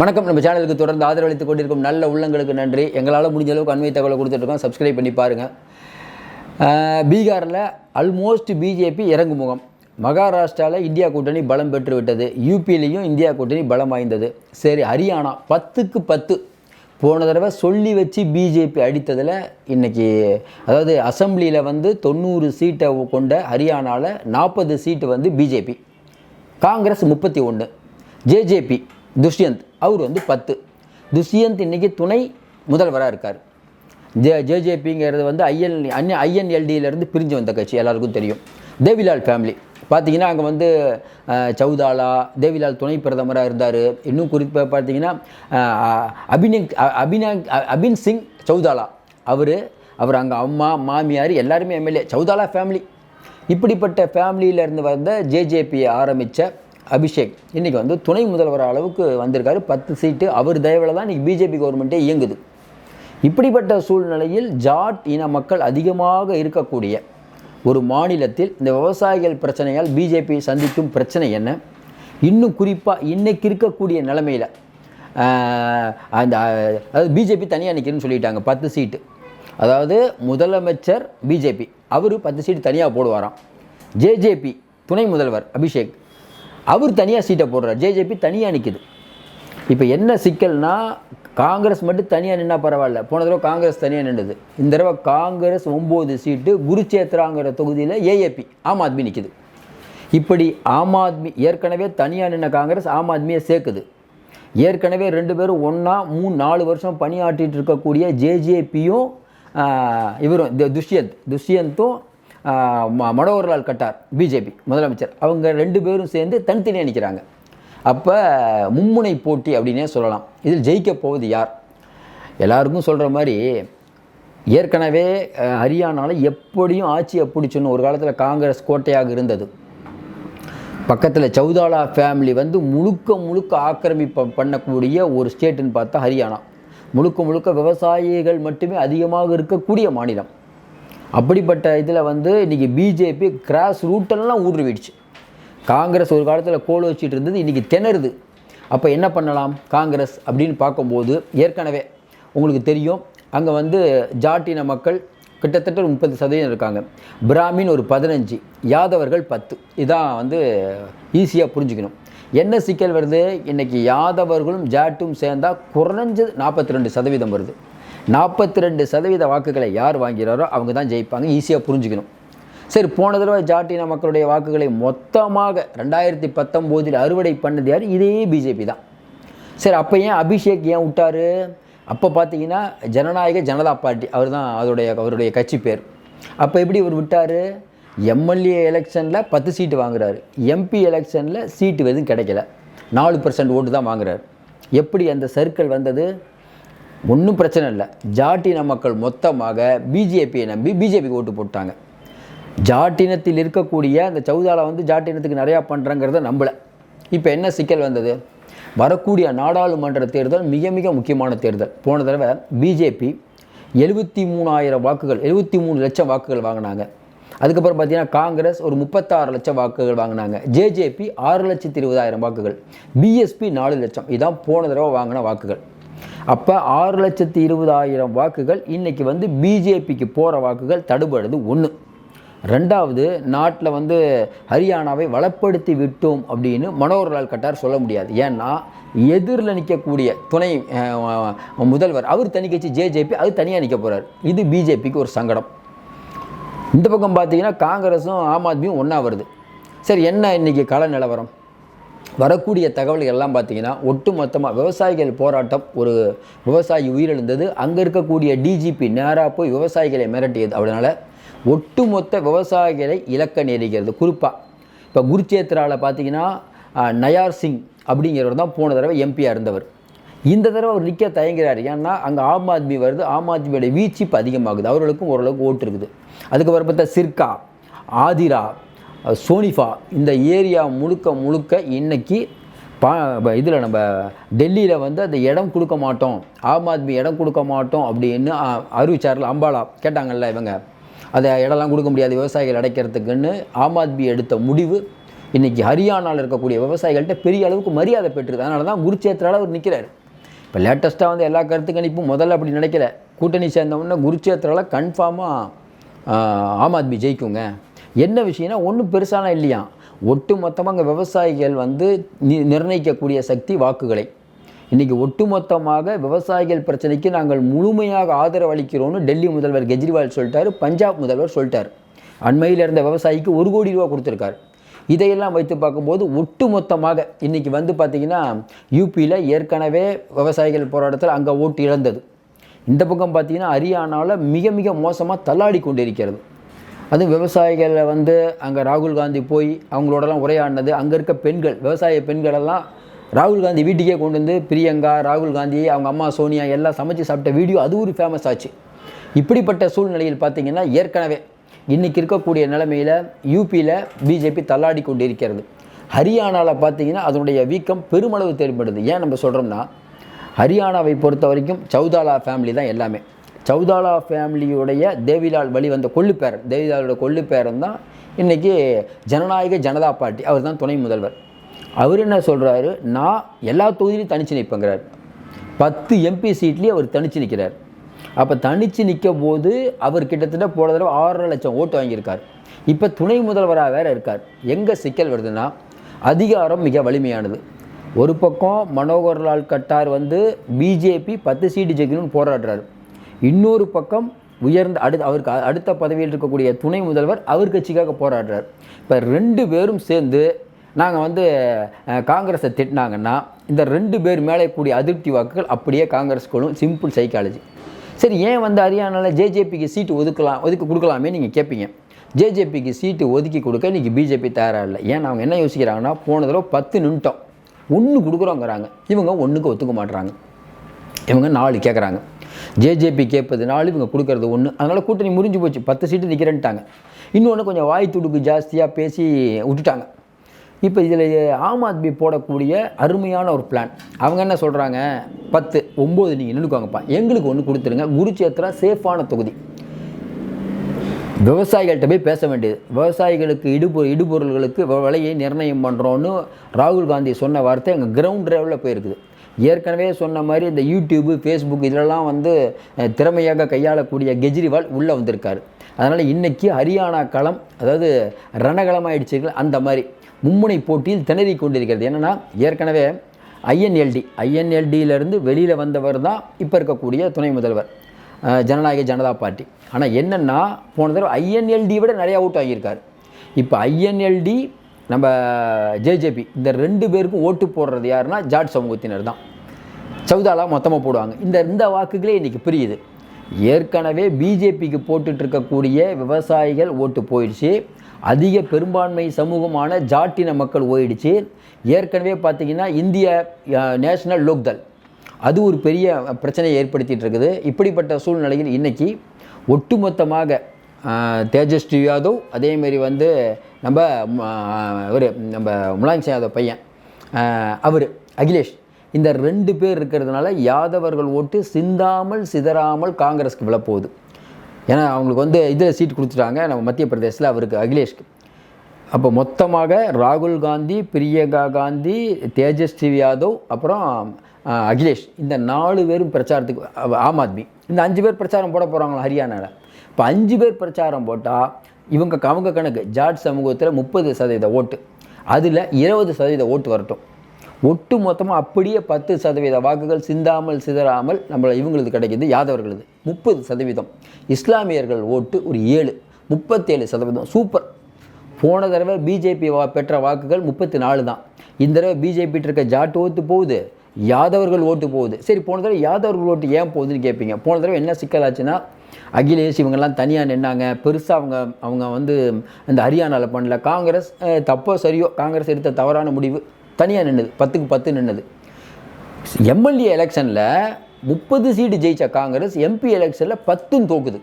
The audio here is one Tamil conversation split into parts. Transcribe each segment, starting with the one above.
வணக்கம். நம்ம சேனலுக்கு தொடர்ந்து ஆதரவளித்துக் கொண்டிருக்கும் நல்ல உள்ளங்களுக்கு நன்றி. எங்களால் முடிஞ்ச அளவுக்கு அண்மை தகவலை கொடுத்துட்ருக்கோம். சப்ஸ்கிரைப் பண்ணி பாருங்கள் பீகாரில் அல்மோஸ்ட் பிஜேபி இறங்கு முகம் மகாராஷ்டிராவில் இந்தியா கூட்டணி பலம் பெற்று விட்டது யூபியிலையும் இந்தியா கூட்டணி பலம் வாய்ந்தது. சரி ஹரியானா பத்துக்கு பத்து. போன தடவை சொல்லி வச்சு பிஜேபி அடித்ததில் இன்றைக்கி அதாவது அசெம்பிளியில் வந்து தொண்ணூறு சீட்டை கொண்ட ஹரியானாவில் நாற்பது சீட்டு வந்து பிஜேபி காங்கிரஸ் முப்பத்தி ஒன்று ஜேஜேபி துஷ்யந்த். அவர் வந்து பத்து. துஷ்யந்த் இன்னைக்கு துணை முதல்வராக இருக்கார். ஜே ஜேஜேபிங்கிறது வந்து ஐஎன் அன்ய ஐஎன்எல்டியிலேருந்து பிரிஞ்சு வந்த கட்சி எல்லாருக்கும் தெரியும். தேவிலால் ஃபேமிலி பார்த்தீங்கன்னா அங்கே வந்து சௌதாலா தேவிலால் துணை பிரதமராக இருந்தார். இன்னும் குறிப்பாக பார்த்தீங்கன்னா அஹ், அபினக் அபின் சிங் சௌதாலா. அவர் அவர் அங்கே அம்மா மாமியார் எல்லாருமே எம்எல்ஏ. சௌதாலா ஃபேமிலி இப்படிப்பட்ட ஃபேமிலியிலேருந்து வந்த ஜேஜேபியை ஆரம்பித்த அபிஷேக். இன்றைக்கி வந்து துணை முதல்வர் அளவுக்கு வந்திருக்காரு. பத்து சீட்டு. அவர் தயவில் தான் இன்றைக்கி பிஜேபி கவர்மெண்ட்டே இயங்குது. இப்படிப்பட்ட சூழ்நிலையில் ஜாட் இன மக்கள் அதிகமாக இருக்கக்கூடிய ஒரு மாநிலத்தில் இந்த விவசாயிகள் பிரச்சனையால் பிஜேபி சந்திக்கும் பிரச்சனை என்ன? இன்னும் குறிப்பாக இன்றைக்கி இருக்கக்கூடிய நிலமையில் அந்த அதாவது பிஜேபி தனியாக நிற்கிறேன்னு சொல்லிட்டாங்க. பத்து சீட்டு. அதாவது முதலமைச்சர் பிஜேபி. அவர் பத்து சீட்டு தனியாக போடுவாராம். ஜேஜேபி துணை முதல்வர் அபிஷேக். அவர் தனியாக சீட்டை போடுறார். ஜேஜேபி தனியாக நிற்குது இப்போ என்ன சிக்கல்னா காங்கிரஸ் மட்டும் தனியாக நின்னா பரவாயில்ல. போன தடவை காங்கிரஸ் தனியாக நின்றுது. இந்த தடவை காங்கிரஸ் ஒம்பது சீட்டு குருச்சேத்ராங்கிற தொகுதியில் ஏஏபி ஆம் ஆத்மி நிற்குது இப்படி ஆம் ஆத்மி ஏற்கனவே தனியாக நின்ன காங்கிரஸ் ஆம் ஆத்மியை சேர்க்குது. ஏற்கனவே ரெண்டு பேரும் ஒன்றா மூணு நாலு வருஷம் பணியாற்றிட்டு இருக்கக்கூடிய ஜேஜேபியும் இவரும் துஷ்யந்த். துஷ்யந்தும் மனோகர்லால் கட்டார் பிஜேபி முதலமைச்சர். அவங்க ரெண்டு பேரும் சேர்ந்து தனித்தனியாக நிற்கிறாங்க அப்போ மும்முனை போட்டி அப்படின்னே சொல்லலாம். இதில் ஜெயிக்க போவது யார்? எல்லாருக்கும் சொல்கிற மாதிரி ஏற்கனவே ஹரியானாவில் எப்படியும் ஆட்சியை பிடிச்சுன்னு ஒரு காலத்தில் காங்கிரஸ் கோட்டையாக இருந்தது. பக்கத்தில் சௌதாலா ஃபேமிலி வந்து முழுக்க முழுக்க ஆக்கிரமிப்பு பண்ணக்கூடிய ஒரு ஸ்டேட்டுன்னு பார்த்தா ஹரியானா. முழுக்க முழுக்க விவசாயிகள் மட்டுமே அதிகமாக இருக்கக்கூடிய மாநிலம். அப்படிப்பட்ட இதில் வந்து இன்றைக்கி பிஜேபி கிராஸ் ரூட்டெல்லாம் ஊடுருவிடுச்சு காங்கிரஸ் ஒரு காலத்தில் கோல் வச்சுட்டு இருந்தது இன்றைக்கி திணறுது. அப்போ என்ன பண்ணலாம்? காங்கிரஸ் அப்படின்னு பார்க்கும்போது ஏற்கனவே உங்களுக்கு தெரியும் அங்கே வந்து ஜாட்டின மக்கள் கிட்டத்தட்ட முப்பது சதவீதம் இருக்காங்க. பிராமின் ஒரு பதினஞ்சு யாதவர்கள் பத்து. இதான் வந்து ஈஸியாக புரிஞ்சுக்கணும். என்ன சிக்கல் வருது? இன்றைக்கி யாதவர்களும் ஜாட்டும் சேர்ந்தால் குறைஞ்சது நாற்பத்தி ரெண்டு சதவீதம் வருது. நாற்பத்தி ரெண்டு சதவீத வாக்குகளை யார் வாங்கிறாரோ அவங்க தான் ஜெயிப்பாங்க. ஈஸியாக புரிஞ்சுக்கணும். சரி போன தடவை ஜாட்டின மக்களுடைய வாக்குகளை மொத்தமாக ரெண்டாயிரத்தி பத்தொம்போதில் அறுவடை பண்ணது யார்? இதே பிஜேபி தான். சரி அப்போ ஏன் அபிஷேக் ஏன் விட்டாரு? அப்போ பார்த்தீங்கன்னா ஜனநாயக ஜனதா பார்ட்டி. அவர் தான் அதோடைய அவருடைய கட்சி பேர். அப்போ எப்படி இவர் விட்டார்? எம்எல்ஏ எலெக்ஷனில் பத்து சீட்டு வாங்குறாரு. எம்பி எலெக்ஷனில் சீட்டு எதுவும் கிடைக்கல. நாலு பர்சன்ட் ஓட்டு தான் வாங்குறாரு. எப்படி அந்த சர்க்கிள் வந்தது? ஒன்றும் பிரச்சனை இல்லை. ஜாட்டின மக்கள் மொத்தமாக பிஜேபியை நம்பி பிஜேபிக்கு ஓட்டு போட்டாங்க. ஜாட்டினத்தில் இருக்கக்கூடிய அந்த சௌதாலா வந்து ஜாட்டினத்துக்கு நிறையா பண்ணுறங்கிறத நம்பலை. இப்போ என்ன சிக்கல் வந்தது? வரக்கூடிய நாடாளுமன்ற தேர்தல் மிக மிக முக்கியமான தேர்தல். போன தடவை பிஜேபி எழுபத்தி மூணாயிரம் வாக்குகள் எழுபத்தி மூணு லட்சம் வாக்குகள் வாங்கினாங்க. அதுக்கப்புறம் பார்த்தீங்கன்னா காங்கிரஸ் ஒரு முப்பத்தாறு லட்சம் வாக்குகள் வாங்கினாங்க. ஜேஜேபி ஆறு லட்சத்தி இருபதாயிரம் வாக்குகள். பிஎஸ்பி நாலு லட்சம். இதான் போன தடவை வாங்கின வாக்குகள். அப்போ ஆறு லட்சத்தி இருபதாயிரம் வாக்குகள். இன்றைக்கி வந்து பிஜேபிக்கு போகிற வாக்குகள் தடுபடுறது ஒன்று ரெண்டாவது நாட்டில் வந்து ஹரியானாவை வளப்படுத்தி விட்டோம் அப்படின்னு மனோகர்லால் கட்டார் சொல்ல முடியாது. ஏன்னா எதிரில் நிற்கக்கூடிய துணை முதல்வர் அவர் தனி கட்சி ஜேஜேபி அது தனியாக நிற்க போகிறார் இது பிஜேபிக்கு ஒரு சங்கடம். இந்த பக்கம் பார்த்தீங்கன்னா காங்கிரஸும் ஆம் ஆத்மியும் ஒன்றா வருது. சரி என்ன இன்றைக்கி கள நிலவரம்? வரக்கூடிய தகவல்கள் எல்லாம் பார்த்தீங்கன்னா ஒட்டு மொத்தமாக விவசாயிகள் போராட்டம் ஒரு விவசாயி உயிரிழந்தது அங்கே இருக்கக்கூடிய டிஜிபி நேராக போய் விவசாயிகளை மிரட்டியது. அதனால் ஒட்டுமொத்த விவசாயிகளை இலக்க நேரிகிறது குறிப்பாக இப்போ குருச்சேத்ராவில் பார்த்தீங்கன்னா நயார் சிங் அப்படிங்கிறவர் தான் போன தடவை எம்பியாக இருந்தவர். இந்த தடவை அவர் நிற்க தயங்குறார். ஏன்னா அங்கே ஆம் ஆத்மி வருது. ஆம் ஆத்மியோட வீச்சு இப்போ அதிகமாகுது. அவர்களுக்கும் ஓரளவுக்கு ஓட்டு இருக்குது. அதுக்கப்புறம் பார்த்தா சிர்கா ஆதிரா சோனிஃபா இந்த ஏரியா முழுக்க முழுக்க இன்றைக்கி பா இதில் நம்ம டெல்லியில் வந்து அந்த இடம் கொடுக்க மாட்டோம். ஆம் ஆத்மி இடம் கொடுக்க மாட்டோம் அப்படின்னு அறிவிச்சார்ல அம்பாலா கேட்டாங்கல்ல இவங்க. அதை இடம்லாம் கொடுக்க முடியாது. விவசாயிகள் அடைக்கிறதுக்குன்னு ஆம் ஆத்மி எடுத்த முடிவு இன்றைக்கி ஹரியானாவில் இருக்கக்கூடிய விவசாயிகள்கிட்ட பெரிய அளவுக்கு மரியாதை பெற்றுருக்கு. அதனால தான் குருச்சேத்திரால் அவர் நிற்கிறார் இப்போ லேட்டஸ்ட்டாக வந்து எல்லா கருத்து கணிப்பும் முதல்ல அப்படி நினைக்கல. கூட்டணி சேர்ந்தவுடனே உடனே கன்ஃபார்மாக ஆம் ஆத்மி ஜெயிக்குங்க. என்ன விஷயம்னா ஒன்றும் பெருசானா இல்லையா? ஒட்டு மொத்தமாக அங்கே விவசாயிகள் வந்து நி- நிர்ணயிக்கக்கூடிய சக்தி வாக்குகளை. இன்றைக்கி ஒட்டுமொத்தமாக விவசாயிகள் பிரச்சனைக்கு நாங்கள் முழுமையாக ஆதரவு அளிக்கிறோம்னு டெல்லி முதல்வர் கெஜ்ரிவால் சொல்லிட்டாரு பஞ்சாப் முதல்வர் சொல்லிட்டார். அண்மையில் இருந்த விவசாயிக்கு ஒரு கோடி ரூபா கொடுத்துருக்காரு. இதையெல்லாம் வைத்து பார்க்கும்போது ஒட்டுமொத்தமாக இன்றைக்கி வந்து பார்த்திங்கன்னா யூபியில் ஏற்கனவே விவசாயிகள் போராட்டத்தில் அங்கே ஓட்டு இழந்தது. இந்த பக்கம் பார்த்திங்கன்னா ஹரியானாவில் மிக மிக மோசமாக தள்ளாடி கொண்டிருக்கிறது. அதுவும் விவசாயிகளை வந்து அங்கே ராகுல் காந்தி போய் அவங்களோடலாம் உரையாடினது. அங்கே இருக்க பெண்கள் விவசாய பெண்களெல்லாம் ராகுல் காந்தி வீட்டுக்கே கொண்டு வந்து பிரியங்கா ராகுல் காந்தி அவங்க அம்மா சோனியா எல்லாம் சமைச்சு சாப்பிட்ட வீடியோ அது ஒரு ஃபேமஸ் ஆச்சு. இப்படிப்பட்ட சூழ்நிலையில் பார்த்திங்கன்னா ஏற்கனவே இன்றைக்கி இருக்கக்கூடிய நிலைமையில் யூபியில் பிஜேபி தள்ளாடி கொண்டு இருக்கிறது ஹரியானாவில் பார்த்தீங்கன்னா அதனுடைய வீக்கம் பெருமளவு தென்படுது. ஏன் நம்ம சொல்கிறோம்னா ஹரியானாவை பொறுத்த வரைக்கும் சௌதாலா ஃபேமிலி தான் எல்லாமே. சௌதாலா ஃபேமிலியுடைய தேவிலால் வழி வந்த கொள்ளுப்பேரன் தேவிலாலோட கொள்ளுப்பேரன் தான் இன்றைக்கி ஜனநாயக ஜனதா பார்ட்டி. அவர் தான் துணை முதல்வர். அவர் என்ன சொல்கிறாரு நான் எல்லா தொகுதியிலையும் தனிச்சு நிற்பேங்கிறார் பத்து எம்பி சீட்லேயும் அவர் தனிச்சு நிற்கிறார் அப்போ தனிச்சு நிற்கும் போது அவர் கிட்டத்தட்ட போன தடவை ஆறரை லட்சம் ஓட்டு வாங்கியிருக்கார். இப்போ துணை முதல்வராக வேற இருக்கார். எங்கே சிக்கல் வருதுன்னா அதிகாரம் மிக வலிமையானது. ஒரு பக்கம் மனோகர்லால் கட்டார் வந்து பிஜேபி பத்து சீட்டு ஜெயிக்கணும்னு போராடுறாரு. இன்னொரு பக்கம் உயர்ந்த அடுத்த அவருக்கு அடுத்த பதவியில் இருக்கக்கூடிய துணை முதல்வர் அவர் கட்சிக்காக போராடுறார். இப்போ ரெண்டு பேரும் சேர்ந்து நாங்கள் வந்து காங்கிரஸை திட்டினாங்கன்னா இந்த ரெண்டு பேர் மேலே கூடிய அதிருப்தி வாக்குகள் அப்படியே காங்கிரஸ்களும் சிம்பிள் சைக்காலஜி. சரி ஏன் வந்து ஹரியானாவில் ஜேஜேபிக்கு சீட்டு ஒதுக்கலாம் ஒதுக்கி கொடுக்கலாமே நீங்கள் கேட்பீங்க ஜேஜேபிக்கு சீட்டு ஒதுக்கி கொடுக்க இன்றைக்கி பிஜேபி தயாராக இல்லை. ஏன் அவங்க என்ன யோசிக்கிறாங்கன்னா போன தடவை பத்து நிமிட்டம் ஒன்று கொடுக்குறோங்கிறாங்க. இவங்க ஒன்றுக்கு ஒத்துக்க மாட்றாங்க. இவங்க நாலு கேட்குறாங்க ஜேஜேபி கேட்பது நாலு இவங்க கொடுக்கறது ஒன்று அதனால் கூட்டணி முறிஞ்சு போச்சு. பத்து சீட்டு நிற்கிறேன்ட்டாங்க இன்னொன்று கொஞ்சம் வாய் துடுக்கு ஜாஸ்தியாக பேசி விட்டுட்டாங்க. இப்போ இதில் ஆம் ஆத்மி போடக்கூடிய அருமையான ஒரு பிளான் அவங்க என்ன சொல்கிறாங்க பத்து ஒம்பது நீங்கள் நின்றுக்கோங்கப்பா எங்களுக்கு ஒன்று கொடுத்துருங்க. குருச்சேத்திரா சேஃபான தொகுதி. விவசாயிகள்கிட்ட போய் பேச வேண்டியது. விவசாயிகளுக்கு இடுபொ இடுபொருள்களுக்கு வ- விலையை நிர்ணயம் பண்ணுறோன்னு ராகுல் காந்தி சொன்ன வார்த்தை எங்கள் கிரவுண்ட் லெவலில் போயிருக்குது. ஏற்கனவே சொன்ன மாதிரி இந்த யூடியூப்பு ஃபேஸ்புக் இதிலெல்லாம் வந்து திறமையாக கையாளக்கூடிய கெஜ்ரிவால் உள்ளே வந்திருக்காரு. அதனால் இன்றைக்கி ஹரியானா களம் அதாவது ரணகளமாயிடுச்சுங்களா அந்த மாதிரி. மும்முனை போட்டியில் திணறி கொண்டிருக்கிறது. என்னென்னா ஏற்கனவே ஐஎன்எல்டி ஐஎன்எல்டியிலேருந்து வெளியில் வந்தவர் தான் இப்போ இருக்கக்கூடிய துணை முதல்வர் ஜனநாயக ஜனதா பார்ட்டி. ஆனால் என்னென்னா போன தடவை ஐஎன்எல்டி விட நிறையா ஓட்டு வாங்கியிருக்காரு இப்போ ஐஎன்எல்டி நம்ம ஜேஜேபி இந்த ரெண்டு பேருக்கும் ஓட்டு போடுறது யாருன்னா ஜாட் சமூகத்தினர் தான். சவுதாலா மொத்தமாக போடுவாங்க. இந்த இந்த வாக்குகளே இன்றைக்கி பிரியுது. ஏற்கனவே பிஜேபிக்கு போட்டுட்ருக்கக்கூடிய விவசாயிகள் ஓட்டு போயிடுச்சு. அதிக பெரும்பான்மை சமூகமான ஜாட்டின மக்கள் ஓயிடுச்சு. ஏற்கனவே பார்த்திங்கன்னா இந்திய நேஷனல் லோக்தல் அது ஒரு பெரிய பிரச்சனையை ஏற்படுத்திகிட்டு இருக்குது. இப்படிப்பட்ட சூழ்நிலையில் இன்றைக்கி ஒட்டுமொத்தமாக தேஜஸ்வி யாதவ் அதேமாரி வந்து நம்ம ஒரு நம்ம முலாயம் சிங் யாதவ் பையன் அவர் அகிலேஷ். இந்த ரெண்டு பேர் இருக்கிறதுனால யாதவர்கள் ஓட்டு சிந்தாமல் சிதறாமல் காங்கிரஸ்க்கு விழப்போகுது. ஏன்னா அவங்களுக்கு வந்து இதில் சீட் கொடுத்துட்டாங்க. நம்ம மத்திய பிரதேசத்தில் அவருக்கு அகிலேஷ்க்கு. அப்போ மொத்தமாக ராகுல் காந்தி பிரியங்கா காந்தி தேஜஸ்வி யாதவ் அப்புறம் அகிலேஷ். இந்த நாலு பேரும் பிரச்சாரத்துக்கு ஆம் ஆத்மி. இந்த அஞ்சு பேர் பிரச்சாரம் போட போகிறாங்களா ஹரியானாவில் இப்போ அஞ்சு பேர் பிரச்சாரம் போட்டால் இவங்க அவங்க கணக்கு ஜாட் சமூகத்தில் முப்பது சதவீத ஓட்டு. அதில் இருபது சதவீத ஓட்டு வரட்டும். ஒட்டு மொத்தமாக அப்படியே பத்து சதவீத வாக்குகள் சிந்தாமல் சிதறாமல் நம்மளை இவங்களது கிடைக்கிது யாதவர்களது. முப்பது சதவீதம். இஸ்லாமியர்கள் ஓட்டு ஒரு ஏழு முப்பத்தேழு சதவீதம். சூப்பர். போன தடவை பிஜேபி வா பெற்ற வாக்குகள் முப்பத்தி நாலு தான். இந்த தடவை பிஜேபி இருக்க ஜாட்டு ஓட்டு போகுது யாதவர்கள் ஓட்டு போகுது. சரி போன தடவை யாதவர்கள் ஓட்டு ஏன் போகுதுன்னு கேட்பீங்க போன தடவை என்ன சிக்கலாச்சுன்னா அகிலேஷ் இவங்கெல்லாம் தனியாக நின்னாங்க. பெருசாக அவங்க அவங்க வந்து இந்த ஹரியானாவில் பண்ணல. காங்கிரஸ் தப்போ சரியோ காங்கிரஸ் எடுத்த தவறான முடிவு. தனியாக நின்றுது பத்துக்கு பத்து நின்றுது எம்எல்ஏ எலெக்ஷனில் முப்பது சீட்டு ஜெயிச்ச காங்கிரஸ் எம்பி எலெக்ஷனில் பத்தும் தோக்குது.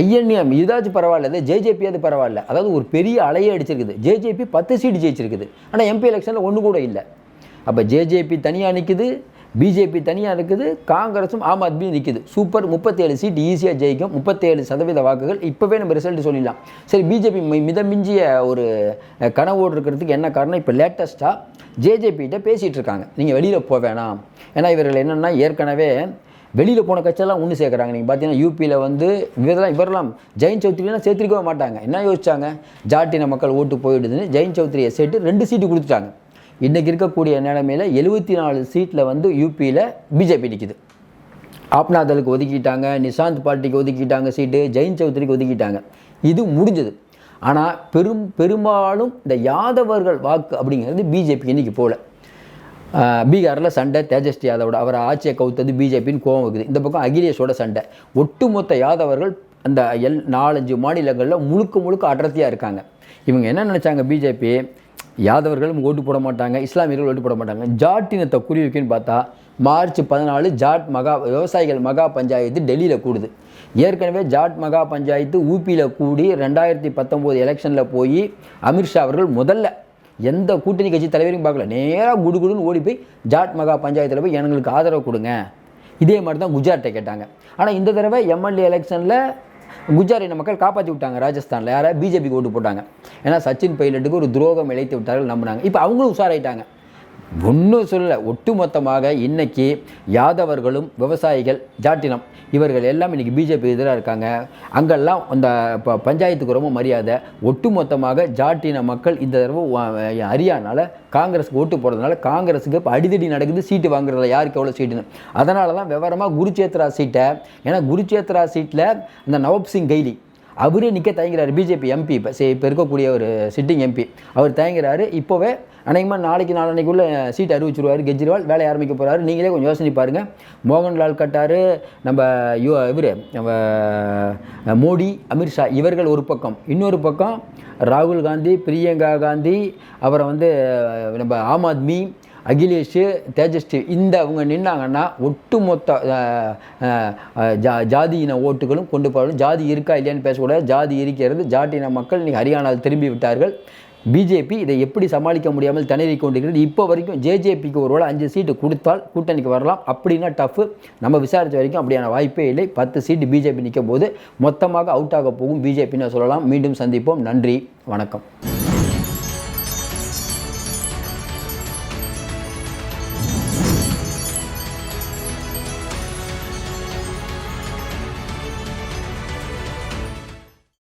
ஐஎன்எம் இதாச்சும் பரவாயில்ல இது ஜேஜேபி பரவாயில்ல. அதாவது ஒரு பெரிய அலையை அடிச்சிருக்குது. ஜேஜேபி பத்து சீட்டு ஜெயிச்சிருக்குது. ஆனால் எம்பி எலெக்ஷனில் ஒன்று கூட இல்லை. அப்போ ஜேஜேபி தனியாக நிற்குது பிஜேபி தனியாக இருக்குது காங்கிரஸும் ஆம் ஆத்மியும் நிற்குது சூப்பர் முப்பத்தேழு சீட் ஈஸியாக ஜெயிக்கும். முப்பத்தேழு சதவீத வாக்குகள் இப்போவே நம்ம ரிசல்ட் சொல்லிடலாம். சரி பிஜேபி மிதமிஞ்சிய ஒரு கனவோடு இருக்கிறதுக்கு என்ன காரணம்? இப்போ லேட்டஸ்ட்டாக ஜேஜேபிகிட்ட பேசிகிட்டு இருக்காங்க. நீங்கள் வெளியில் போக வேணாம். ஏன்னா இவர்கள் என்னென்னா ஏற்கனவே வெளியில் போன கட்சியெல்லாம் ஒன்று சேர்க்குறாங்க. நீங்கள் பார்த்தீங்கன்னா யூபியில் வந்து இவரெல்லாம் இவரெல்லாம் ஜெயின் சௌத்ரிலாம் சேர்த்துருக்கவே மாட்டாங்க. என்ன யோசிச்சாங்க? ஜாட்டின மக்கள் ஓட்டு போயிடுதுன்னு ஜெயின் சௌத்ரியை சேர்த்து ரெண்டு சீட்டு கொடுத்துட்டாங்க. இன்றைக்கி இருக்கக்கூடிய நிலைமையில் எழுபத்தி நாலு சீட்டில் வந்து யூபியில் பிஜேபி நிற்கிது ஆப்னாதலுக்கு ஒதுக்கிட்டாங்க நிஷாந்த் பார்ட்டிக்கு ஒதுக்கிட்டாங்க சீட்டு ஜெயின் சௌத்ரிக்கு ஒதுக்கிட்டாங்க. இது முடிஞ்சது. ஆனால் பெரும் பெரும்பாலும் இந்த யாதவர்கள் வாக்கு அப்படிங்கிறது பிஜேபி இன்றைக்கி போகல பீகாரில் சண்டை தேஜஸ்வி யாதவோட அவர் ஆட்சியை கவுத்தது பிஜேபின்னு கோவம் இருக்குது இந்த பக்கம் அகிலேஷோட சண்டை. ஒட்டுமொத்த யாதவர்கள் அந்த எல் நாலஞ்சு மாநிலங்களில் முழுக்க முழுக்க அடர்த்தியாக இருக்காங்க. இவங்க என்ன நினச்சாங்க பிஜேபி யாதவர்களும் ஓட்டு போட மாட்டாங்க இஸ்லாமியர்கள் ஓட்டு போட மாட்டாங்க. ஜாட்டினத்தை குறி வைக்குன்னு பார்த்தா மார்ச் பதினாலு ஜாட் மகா விவசாயிகள் மகா பஞ்சாயத்து டெல்லியில் கூடுது. ஏற்கனவே ஜாட் மகா பஞ்சாயத்து ஊபியில் கூடி ரெண்டாயிரத்தி பத்தொம்போது எலெக்ஷனில் போய் அமித்ஷா அவர்கள் முதல்ல எந்த கூட்டணி கட்சி தலைவரையும் பார்க்கல. நேராக குடுகுடுன்னு ஓடி போய் ஜாட் மகா பஞ்சாயத்தில் போய் எங்களுக்கு ஆதரவு கொடுங்க. இதே மாதிரி தான் குஜராட்டை கேட்டாங்க. ஆனால் இந்த தடவை எம்எல்ஏ எலெக்ஷனில் குஜராத்தின மக்கள் காப்பாற்றி விட்டாங்க ராஜஸ்தானில். யாரை? பிஜேபிக்கு ஓட்டு போட்டாங்க. ஏன்னா சச்சின் பைலட்டுக்கு ஒரு துரோகம் இழைத்து விட்டார்கள் நம்பினாங்க. இப்போ அவங்களும் உஷாராயிட்டாங்க. ஒன்றும் சொல்லலை ஒட்டுமொத்தமாக இன்னைக்கு யாதவர்களும் விவசாயிகள் ஜாட்டினம். இவர்கள் எல்லாம் இன்றைக்கி பிஜேபி எதிராக இருக்காங்க. அங்கெல்லாம் அந்த ப- பஞ்சாயத்துக்கு ரொம்ப மரியாதை. ஒட்டுமொத்தமாக ஜாட்டின மக்கள் இந்த தடவை வ- ஹரியானால காங்கிரஸுக்கு ஓட்டு போடுறதுனால காங்கிரஸுக்கு இப்போ அடிதடி நடக்குது சீட்டு வாங்குறதுல யாருக்கு எவ்வளோ சீட்டுன்னு. அதனால தான் விவரமாக குருச்சேத்ரா சீட்டை ஏன்னா குருச்சேத்ரா சீட்டில் இந்த நவாப் சிங் கைலி அவரே நிற்க தயங்குறாரு. பிஜேபி எம்பி இப்போ சரி இப்போ இருக்கக்கூடிய ஒரு சிட்டிங் எம்பி அவர் தயங்குறாரு. இப்போவே அநேகமாக நாளைக்கு நாளன்னைக்குள்ளே சீட் அறிவிச்சிருவார். கெஜ்ரிவால் வேலை ஆரம்பிக்க போகிறாரு நீங்களே கொஞ்சம் யோசனை பாருங்கள் மோகன்லால் கட்டார் நம்ம யு இவர் நம்ம மோடி அமித்ஷா இவர்கள் ஒரு பக்கம். இன்னொரு பக்கம் ராகுல் காந்தி பிரியங்கா காந்தி அப்புறம் வந்து நம்ம ஆம் ஆத்மி அகிலேஷ் தேஜஸ்வி இந்த அவங்க நின்னாங்கன்னா ஒட்டுமொத்த ஜா ஜாதியின ஓட்டுகளும் கொண்டு போகணும். ஜாதி இருக்கா இல்லையான்னு பேசக்கூடாது. ஜாதி இருக்கிறது ஜாட்டின மக்கள் இன்றைக்கி ஹரியானாவில் திரும்பி விட்டார்கள். பிஜேபி இதை எப்படி சமாளிக்க முடியாமல் திணறி கொண்டிருக்கிறது? இப்போ வரைக்கும் ஜேஜேபிக்கு ஒருவேளை அஞ்சு சீட்டு கொடுத்தால் கூட்டணிக்கு வரலாம். அப்படின்னா டஃப்பு நம்ம விசாரித்த வரைக்கும் அப்படியான வாய்ப்பே இல்லை. பத்து சீட்டு பிஜேபி நிற்கும் போது மொத்தமாக அவுட் ஆக போகும். பிஜேபின்னு சொல்லலாம். மீண்டும் சந்திப்போம். நன்றி. வணக்கம்.